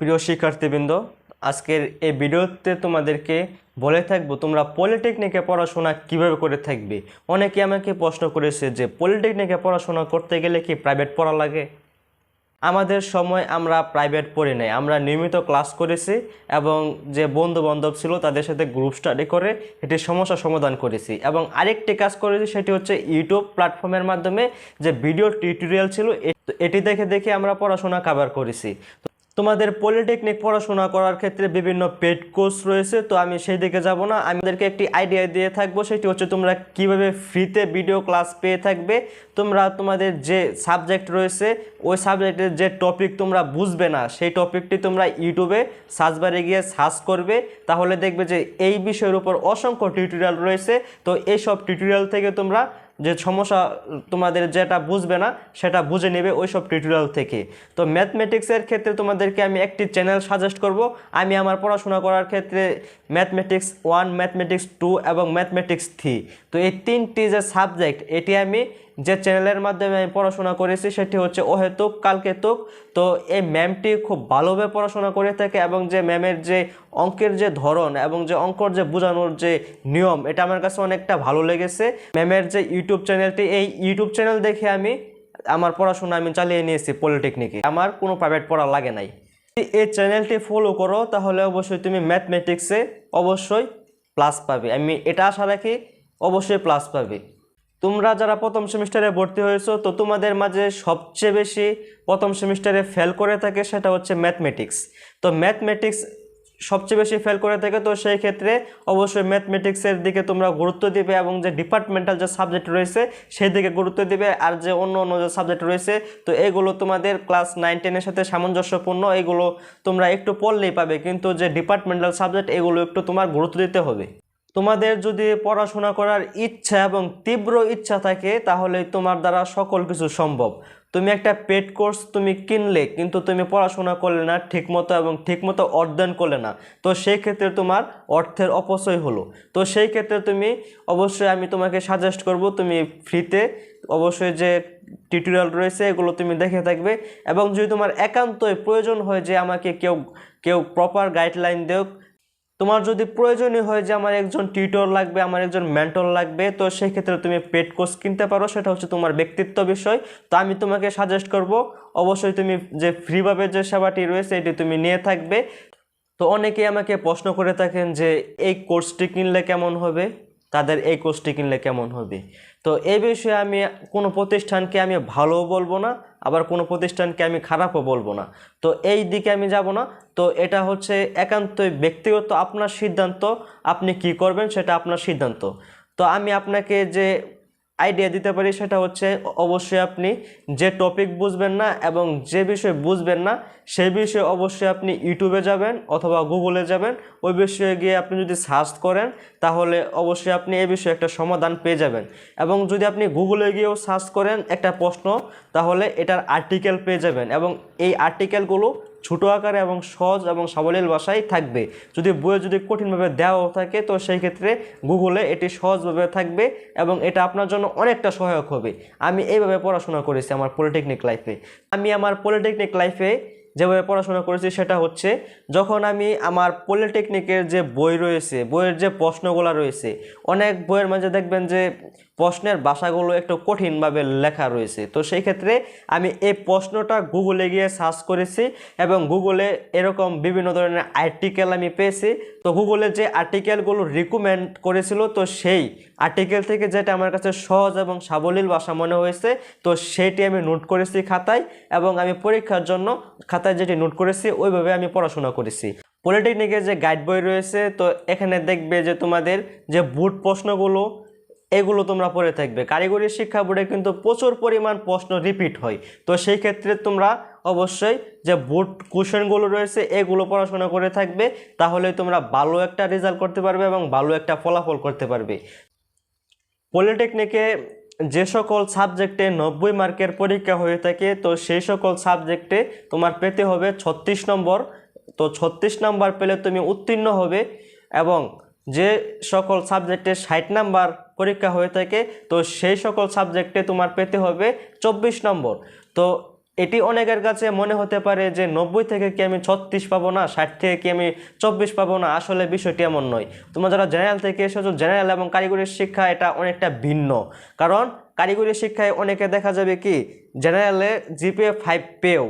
প্রিয় শিক্ষার্থীবৃন্দ, আজকের এই ভিডিওতে তোমাদেরকে বলে থাকব তোমরা পলিটেকনিকে পড়াশোনা কীভাবে করে থাকবে। অনেকে আমাকে প্রশ্ন করেছে যে পলিটেকনিকে পড়াশোনা করতে গেলে কি প্রাইভেট পড়া লাগে? আমাদের সময় আমরা প্রাইভেট পড়ি নাই, আমরা নিয়মিত ক্লাস করেছি এবং যে বন্ধু বান্ধব ছিল তাদের সাথে গ্রুপ স্টাডি করে এটি সমস্যা সমাধান করেছি এবং আরেকটি কাজ করেছি সেটি হচ্ছে ইউটিউব প্ল্যাটফর্মের মাধ্যমে যে ভিডিও টিউটোরিয়াল ছিল এটি দেখে দেখে আমরা পড়াশোনা কাভার করেছি। তোমাদের পলিটেকনিক পড়াশোনা করার ক্ষেত্রে বিভিন্ন পেড কোর্স রয়েছে, তো আমি সেই দিকে যাব না। আমাদেরকে একটি আইডিয়া দিয়ে থাকব, সেটি হচ্ছে তোমরা কীভাবে ফ্রিতে ভিডিও ক্লাস পেয়ে থাকবে, তোমরা তোমাদের যে সাবজেক্ট রয়েছে, ওই সাবজেক্টের যে টপিক তোমরা বুঝবে না, সেই টপিকটি তোমরা ইউটিউবে সার্চ বারে গিয়ে সার্চ করবে, তাহলে দেখবে যে এই বিষয়ের উপর অসংখ্য টিউটোরিয়াল রয়েছে, তো এই সব টিউটোরিয়াল থেকে তোমরা যে সমস্যা তোমাদের যেটা বুঝবে না, সেটা বুঝে নেবে ওই সব টিউটোরিয়াল থেকে। তো ম্যাথমেটিক্সের ক্ষেত্রে তোমাদেরকে আমি একটি চ্যানেল সাজেস্ট করব। আমি আমার পড়াশোনা করার ক্ষেত্রে ম্যাথমেটিক্স ওয়ান ম্যাথমেটিক্স টু এবং ম্যাথমেটিক্স থ্রি তো এই তিনটি যে সাবজেক্ট এটি আমি যে চ্যানেলের মাধ্যমে আমি পড়াশোনা করেছি সেটি হচ্ছে অহেতুক কালকেতুক তো এই ম্যামটি খুব ভালোভাবে পড়াশোনা করে থাকে এবং যে ম্যামের যে অঙ্কের যে ধরন এবং যে অঙ্কর যে বোঝানোর যে নিয়ম, এটা আমার কাছে অনেকটা ভালো লেগেছে। ম্যামের যে ইউটিউব চ্যানেলটি, এই ইউটিউব চ্যানেল দেখে আমি আমার পড়াশোনা আমি চালিয়ে নিয়েছি পলিটেকনিকে। আমার কোনো প্রাইভেট পড়া লাগে নাই। এই চ্যানেলটি ফলো করো, তাহলে অবশ্যই তুমি ম্যাথমেটিক্সে অবশ্যই প্লাস পাবে। আমি এটা আশা রাখি, অবশ্যই প্লাস পাবে। তোমরা যারা প্রথম সেমিস্টারে ভর্তি হয়েছো, তো তোমাদের মাঝে সবচেয়ে বেশি প্রথম সেমিস্টারে ফেল করে থাকে সেটা হচ্ছে ম্যাথমেটিক্স তো ম্যাথমেটিক্স সবচেয়ে বেশি ফেল করে থাকে, তো সেই ক্ষেত্রে অবশ্যই ম্যাথমেটিক্সের দিকে তোমরা গুরুত্ব দিবে এবং যে ডিপার্টমেন্টাল যে সাবজেক্ট রয়েছে, সেই দিকে গুরুত্ব দিবে আর যে অন্য অন্য যে সাবজেক্ট রয়েছে, তো এগুলো তোমাদের ক্লাস নাইন টেনের সাথে সামঞ্জস্যপূর্ণ। এগুলো তোমরা একটু পড়লেই পাবে, কিন্তু যে ডিপার্টমেন্টাল সাবজেক্ট এগুলো একটু তোমার গুরুত্ব দিতে হবে। তোমাদের যদি পড়াশোনা করার ইচ্ছা এবং তীব্র ইচ্ছা থাকে, তাহলে তোমার দ্বারা সকল কিছু সম্ভব। তুমি একটা পেড কোর্স তুমি কিনলে, কিন্তু তুমি পড়াশোনা করলে না, ঠিকমতো এবং ঠিকমতো অধ্যয়ন করলে না। তো সেই ক্ষেত্রে তোমার অর্থের অপচয় হলো। তো সেই ক্ষেত্রে তুমি অবশ্যই আমি তোমাকে সাজেস্ট করব, তুমি ফ্রিতে অবশ্যই যে টিউটোরিয়াল রয়েছে, এগুলো তুমি দেখে থাকবে। এবং যদি তোমার একান্তই প্রয়োজন হয় যে আমাকে কেউ কেউ প্রপার গাইডলাইন দেওক তোমার যদি প্রয়োজনীয় হয় যে আমার একজন টিউটর লাগবে, আমার একজন মেন্টর লাগবে, তো সেই ক্ষেত্রে তুমি পেড কোর্স কিনতে পারো। সেটা হচ্ছে তোমার ব্যক্তিত্ব বিষয়। তো আমি তোমাকে সাজেস্ট করব, অবশ্যই তুমি যে ফ্রিভাবে যে সেবাটি রয়েছে, এটি তুমি নিয়ে থাকবে। তো অনেকেই আমাকে প্রশ্ন করে থাকেন যে, এই কোর্সটি কিনলে কেমন হবে? তাদের এই কোর্সটি কিনলে কেমন হবে? তো এই বিষয়ে আমি কোনো প্রতিষ্ঠানকে আমি ভালো বলব না, আবার কোনো প্রতিষ্ঠানকে আমি খারাপও বলব না। তো এই দিকে আমি যাব না। তো এটা হচ্ছে একান্তই ব্যক্তিগত আপনার সিদ্ধান্ত, আপনি কি করবেন সেটা আপনার সিদ্ধান্ত। তো আমি আপনাকে যে আইডিয়া দিতে পারি সেটা হচ্ছে অবশ্যই আপনি যে টপিক বুঝবেন না এবং যে বিষয় বুঝবেন না সেই বিষয়ে অবশ্যই আপনি ইউটিউবে যাবেন অথবা গুগলে যাবেন। ওই বিষয়ে গিয়ে আপনি যদি সার্চ করেন, তাহলে অবশ্যই আপনি এই বিষয়ে একটা সমাধান পেয়ে যাবেন। এবং যদি আপনি গুগলে গিয়েও সার্চ করেন একটা প্রশ্ন, তাহলে এটার আর্টিকেল পেয়ে যাবেন এবং এই আর্টিকেলগুলো ছোটো আকারে এবং সহজ এবং সাবলীল ভাষায় থাকবে। যদি বইয়ে যদি কঠিনভাবে দেওয়া থাকে, তো সেই ক্ষেত্রে গুগলে এটি সহজভাবে থাকবে এবং এটা আপনার জন্য অনেকটা সহায়ক হবে। আমি এইভাবে পড়াশোনা করেছি আমার পলিটেকনিক লাইফে আমি আমার পলিটেকনিক লাইফে যেভাবে পড়াশোনা করেছি সেটা হচ্ছে, যখন আমি আমার পলিটেকনিকের যে বই রয়েছে, বইয়ের যে প্রশ্নগুলো রয়েছে, অনেক বইয়ের মাঝে দেখবেন যে প্রশ্নের ভাষাগুলো একটু কঠিনভাবে লেখা রয়েছে। তো সেই ক্ষেত্রে আমি এই প্রশ্নটা গুগলে গিয়ে সার্চ করেছি এবং গুগলে এরকম বিভিন্ন ধরনের আর্টিকেল আমি পেয়েছি। তো গুগলে যে আর্টিকেলগুলো রিকমেন্ড করেছিল, তো সেই আর্টিকেল থেকে যেটা আমার কাছে সহজ এবং সাবলীল ভাষা মনে হয়েছে, তো সেটি আমি নোট করেছি খাতায় এবং আমি পরীক্ষার জন্য খাতায় যেটি নোট করেছি, ওইভাবে আমি পড়াশোনা করেছি। পলিটেকনিকের যে গাইড বই রয়েছে, তো এখানে দেখবে যে তোমাদের যে বুট প্রশ্নগুলো, এগুলো তোমরা পড়ে থাকবে। কারিগরি শিক্ষা বোর্ডে কিন্তু প্রচুর পরিমাণ প্রশ্ন রিপিট হয়। তো সেই ক্ষেত্রে তোমরা অবশ্যই যে বোর্ড কোশ্চেনগুলো রয়েছে, এগুলো পড়াশোনা করে থাকবে। তাহলে তোমরা ভালো একটা রেজাল্ট করতে পারবে এবং ভালো একটা ফলাফল করতে পারবে। পলিটেকনিকে যে সকল সাবজেক্টে নব্বই মার্কের পরীক্ষা হয়ে থাকে, তো সেই সকল সাবজেক্টে তোমার পেতে হবে ছত্রিশ নম্বর। তো ছত্রিশ নম্বর পেলে তুমি উত্তীর্ণ হবে এবং যে সকল সাবজেক্টে ষাট নাম্বার পরীক্ষা হয়ে থাকে, তো সেই সকল সাবজেক্টে তোমার পেতে হবে চব্বিশ নম্বর। তো এটি অনেকের কাছে মনে হতে পারে যে নব্বই থেকে কি আমি ছত্রিশ পাবো না, ষাট থেকে কি আমি চব্বিশ পাবো না, আসলে বিষয়টি এমন নয়। তোমরা যারা জেনারেল থেকে এসেছ জেনারেল এবং কারিগরি শিক্ষা এটা অনেকটা ভিন্ন। কারণ কারিগরি শিক্ষায় অনেকে দেখা যাবে কি জেনারেলে জিপিএ ফাইভ পেও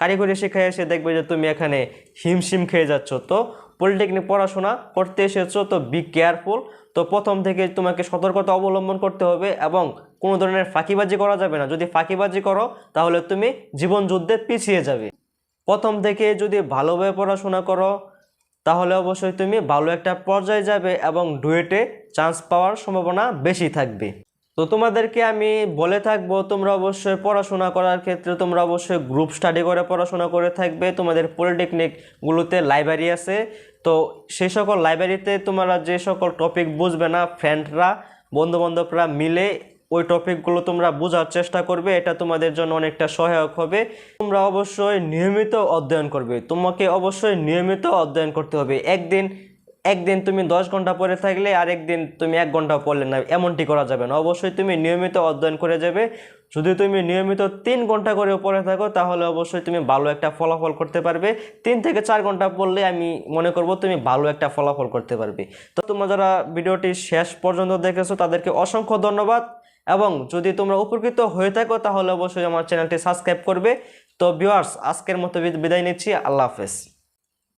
কারিগরি শিক্ষায় এসে দেখবে যে তুমি এখানে হিমশিম খেয়ে যাচ্ছ। তো পলিটেকনিক পড়াশোনা করতে এসেছ, তো বি কেয়ারফুল তো প্রথম থেকে তোমাকে সতর্কতা অবলম্বন করতে হবে এবং কোনো ধরনের ফাঁকিবাজি করা যাবে না। যদি ফাঁকিবাজি করো, তাহলে তুমি জীবন যুদ্ধে পিছিয়ে যাবে। প্রথম থেকে যদি ভালোভাবে পড়াশোনা করো, তাহলে অবশ্যই তুমি ভালো একটা পর্যায়ে যাবে এবং ডুয়েটে চান্স পাওয়ার সম্ভাবনা বেশি থাকবে। তো তোমাদেরকে আমি বলে থাকব, তোমরা অবশ্যই পড়াশোনা করার ক্ষেত্রে তোমরা অবশ্যই গ্রুপ স্টাডি করে পড়াশোনা করে থাকবে। তোমাদের পলিটেকনিকগুলোতে লাইব্রেরি আছে। তো সেই সকল লাইব্রেরিতে তোমরা যে সকল টপিক বুঝবে না ফ্রেন্ডরা বন্ধুবান্ধবরা মিলে ওই টপিকগুলো তোমরা বোঝার চেষ্টা করবে, এটা তোমাদের জন্য অনেকটা সহায়ক হবে। তোমরা অবশ্যই নিয়মিত অধ্যয়ন করবে। তোমাকে অবশ্যই নিয়মিত অধ্যয়ন করতে হবে। একদিন একদিন তুমি দশ ঘণ্টা পড়ে থাকলে, আরেকদিন তুমি এক ঘণ্টা পড়লে না। এমনটি করা যাবে না। অবশ্যই তুমি নিয়মিত অধ্যয়ন করে যাবে। যদি তুমি নিয়মিত তিন ঘণ্টা করে পড়ে থাকো, তাহলে অবশ্যই তুমি ভালো একটা ফলাফল করতে পারবে। তিন থেকে চার ঘণ্টা পড়লে আমি মনে করব তুমি ভালো একটা ফলাফল করতে পারবে। তো তোমরা যারা ভিডিওটি শেষ পর্যন্ত দেখেছ, তাদেরকে অসংখ্য ধন্যবাদ। এবং যদি তোমরা উপকৃত হয়ে থাকো, তাহলে অবশ্যই আমার চ্যানেলটি সাবস্ক্রাইব করবে। তো ভিউয়ার্স আজকের মতো বিদায় নিচ্ছি। আল্লাহ হাফেজ।